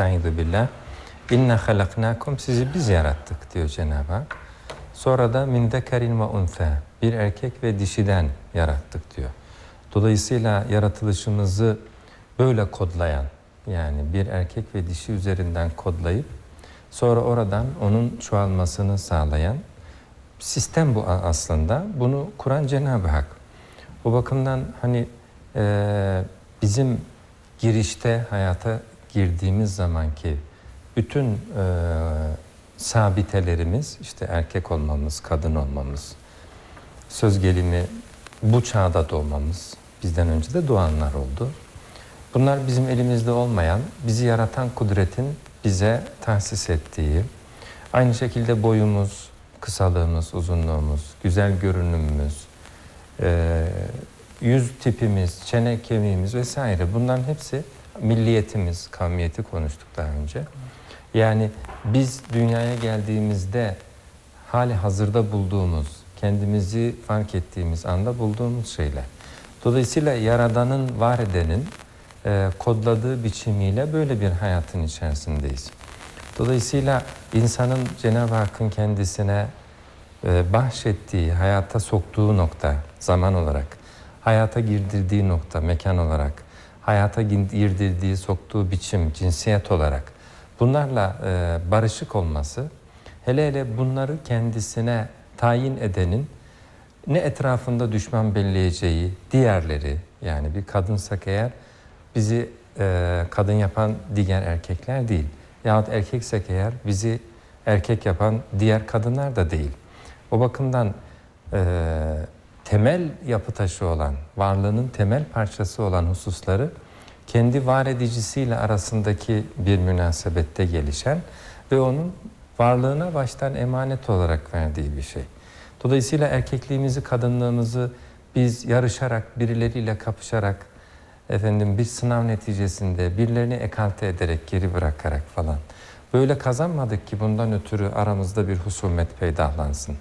Estaizu billah. İnna halaknakum sizi biz yarattık diyor Cenab-ı Hak. Sonra da min zekerin ve unsa bir erkek ve dişiden yarattık diyor. Dolayısıyla yaratılışımızı böyle kodlayan yani bir erkek ve dişi üzerinden kodlayıp sonra oradan onun çoğalmasını sağlayan sistem bu aslında. Bunu kuran Cenab-ı Hak. O bakımdan hani e, bizim girişte hayata girdiğimiz zamanki bütün e, sabitelerimiz işte erkek olmamız, kadın olmamız, söz gelimi bu çağda doğmamız, bizden önce de doğanlar oldu. Bunlar bizim elimizde olmayan, bizi yaratan kudretin bize tahsis ettiği, aynı şekilde boyumuz, kısalığımız, uzunluğumuz, güzel görünümümüz, e, yüz tipimiz, çene kemiğimiz vesaire bunların hepsi milliyetimiz, kavmiyeti konuştuk daha önce. Yani biz dünyaya geldiğimizde hali hazırda bulduğumuz, kendimizi fark ettiğimiz anda bulduğumuz şeyler. Dolayısıyla Yaradan'ın, var edenin e, kodladığı biçimiyle böyle bir hayatın içerisindeyiz. Dolayısıyla insanın Cenab-ı Hakk'ın kendisine e, bahşettiği, hayata soktuğu nokta zaman olarak, hayata girdirdiği nokta mekan olarak, hayata girdirdiği, soktuğu biçim cinsiyet olarak bunlarla e, barışık olması, hele hele bunları kendisine tayin edenin ne etrafında düşman belleyeceği, diğerleri yani bir kadınsak eğer bizi e, kadın yapan diğer erkekler değil. Yahut erkeksek eğer bizi erkek yapan diğer kadınlar da değil. O bakımdan e, temel yapı taşı olan, varlığının temel parçası olan hususları kendi var edicisiyle arasındaki bir münasebette gelişen ve onun varlığına baştan emanet olarak verdiği bir şey. Dolayısıyla erkekliğimizi, kadınlığımızı biz yarışarak, birileriyle kapışarak, efendim bir sınav neticesinde birilerini ekalte ederek, geri bırakarak falan. Böyle kazanmadık ki bundan ötürü aramızda bir husumet peydahlansın.